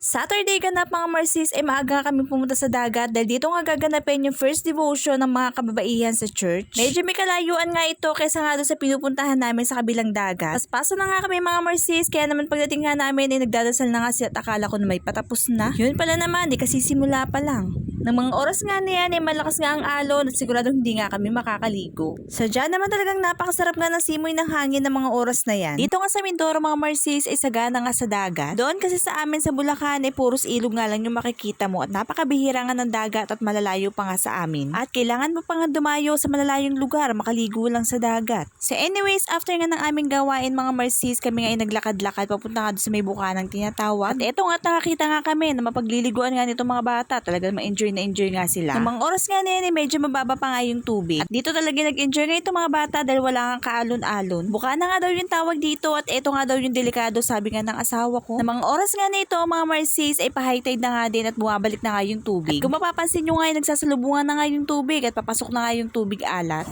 Saturday ganap mga Marcis ay maaga kami pumunta sa dagat dahil dito nga gaganapin yung first devotion ng mga kababaihan sa church. Medyo may kalayuan nga ito kaysa nga doon sa pinupuntahan namin sa kabilang dagat. Paspasa na nga kami mga Marcis kaya naman pagdating nga namin ay nagdadasal na nga sila at akala ko na may patapos na. Yun pala naman, di kasi simula pa lang. Nang mga oras nga na yan, ay malakas nga ang alon at siguradong hindi nga kami makakaligo. Sadya naman talagang napakasarap nga ng simoy ng hangin ng mga oras na yan. Dito nga sa Mindoro mga Marcis ay sagana nga sa dagat. Doon kasi sa amin sa Bulacan ay puros ilog nga lang yung makikita mo at napakabihira nga ng dagat at malalayo pa nga sa amin. At kailangan mo pa nga dumayo sa malalayong lugar, makaligo lang sa dagat. So anyways, after nga ng aming gawain mga Marcis, kami nga ay naglakad-lakad papunta nga doon sa may bukanang tinatawag. At eto nga nakakita nga kami na mapagliliguan nga nitong mga bata. Talagang ma-enjoy na enjoy nga sila. Mga oras nga na yan, eh, medyo mababa pa nga yung tubig. At dito talaga nag-enjoy nga itong mga bata dahil wala nga kaalon-alon. Buka na nga daw yung tawag dito at eto nga daw yung delikado sabi nga ng asawa ko. Mga oras nga na ito, mga Marcis ay pa-high tide na nga din at bumabalik na nga yung tubig. At kung mapapansin nyo nga ay nagsasalubungan na nga yung tubig at papasok na nga yung tubig alat.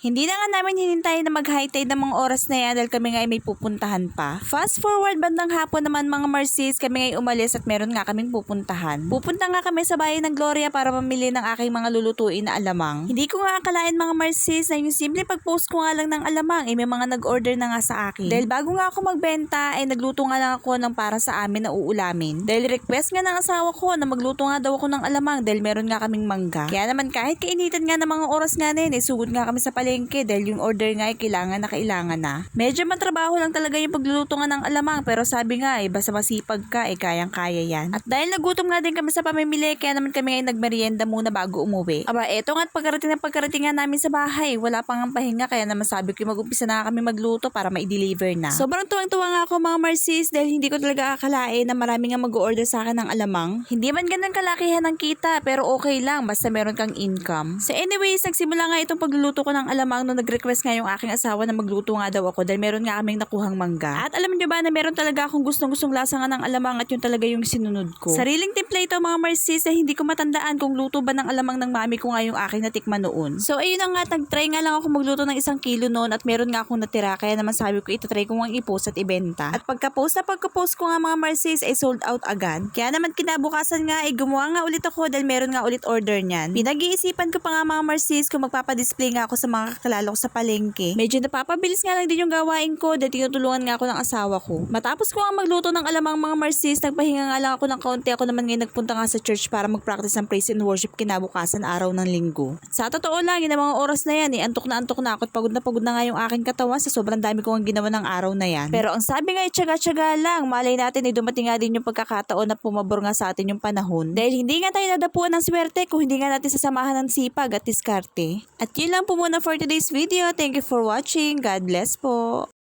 Hindi na nga namin hinintay na mag-high tide ng mga oras na yan dahil kami nga ay may pupuntahan pa. Fast forward bandang hapon naman mga Marcis, kami nga ay umalis at meron nga kaming pupuntahan. Pupunta nga kami sa bayan ng Gloria para mamili ng aking mga lulutuin na alamang. Hindi ko nga akalain mga Marcis na yung simple pag-post ko nga lang ng alamang ay may mga nag-order na nga sa akin. Dahil bago nga ako magbenta ay nagluto nga lang ako ng para sa amin na uulamin. Dahil request nga ng asawa ko na magluto nga daw ako ng alamang dahil meron nga kaming mangga. Kaya naman kahit kainitan nga ng mga oras nga na yun, eh, sugod nga kami sa palengke dahil yung order nga ay kailangan na kailangan na. Medyo matrabaho lang talaga yung pagluluto nga ng alamang pero sabi nga eh basta masipag ka eh kayang-kaya yan. At dahil nagutom nga din kami sa pamimili kaya naman kami ay nagmerienda muna bago umuwi. Aba eto nga at pagkarating na pagkarating nga namin sa bahay wala pang ang pahinga kaya naman sabi ko mag-umpisa na kami magluto para ma-deliver na. Sobrang tuwang-tuwa nga ako mga Marcis dahil hindi ko talaga akalain na marami nga mag-order sa akin ng alamang. Hindi man ganun kalakihan ng kita pero okay lang basta meron kang income. So anyways, nagsimula nga itong pagluluto ko ng alamang nung nag-request nga yung aking asawa na magluto nga daw ako dahil meron nga kaming nakuhang mangga. At alam niyo ba na meron talaga akong gustong-gustong lasa nga ng alamang at yun talaga yung sinunod ko. Sariling timpla ito mga Marcis na hindi ko matandaan kung luto ba ng alamang ng mami ko nga yung aking natikman noon. So ayun nga, nag-try nga lang ako magluto ng isang kilo noon at meron nga akong natira kaya naman sabi ko itatry ko nga i-post at ibenta. At pagka-post na pagka-post ko nga mga Marcis ay sold out agad. Kaya naman kinabukasan nga ay gumawa nga ulit ako dahil meron nga ulit order niyan. Pinag-iisipan ko pa nga mga Marcis kung magpapadisplay nga ako sa mga kakilala ko sa palengke. Medyo napapabilis nga lang din yung gawain ko dahil tinutulungan nga ako ng asawa ko. Matapos ko nga magluto ng alamang mga Marcis, nagpahinga nga lang ako ng kaunti. Ako naman ngayon nagpunta nga sa church para mag-practice ng praise and worship kinabukasan araw ng linggo. Sa totoo lang, yun ang mga oras na yan eh. Antok na antok na ako at pagod na pagod na nga yung aking katawan sa sobrang dami ko ang ginawa ng araw na yan. Pero ang sabi nga, tsaga-tsaga lang. Malay natin ay dumating nga din yung pagkakataon na pumabor nga sa atin yung panahon. Dahil hindi nga tayo nadapuan ng swerte kung hindi nga natin sasamahan ng sipag at diskarte. At yun lang po muna for today's video. Thank you for watching. God bless po.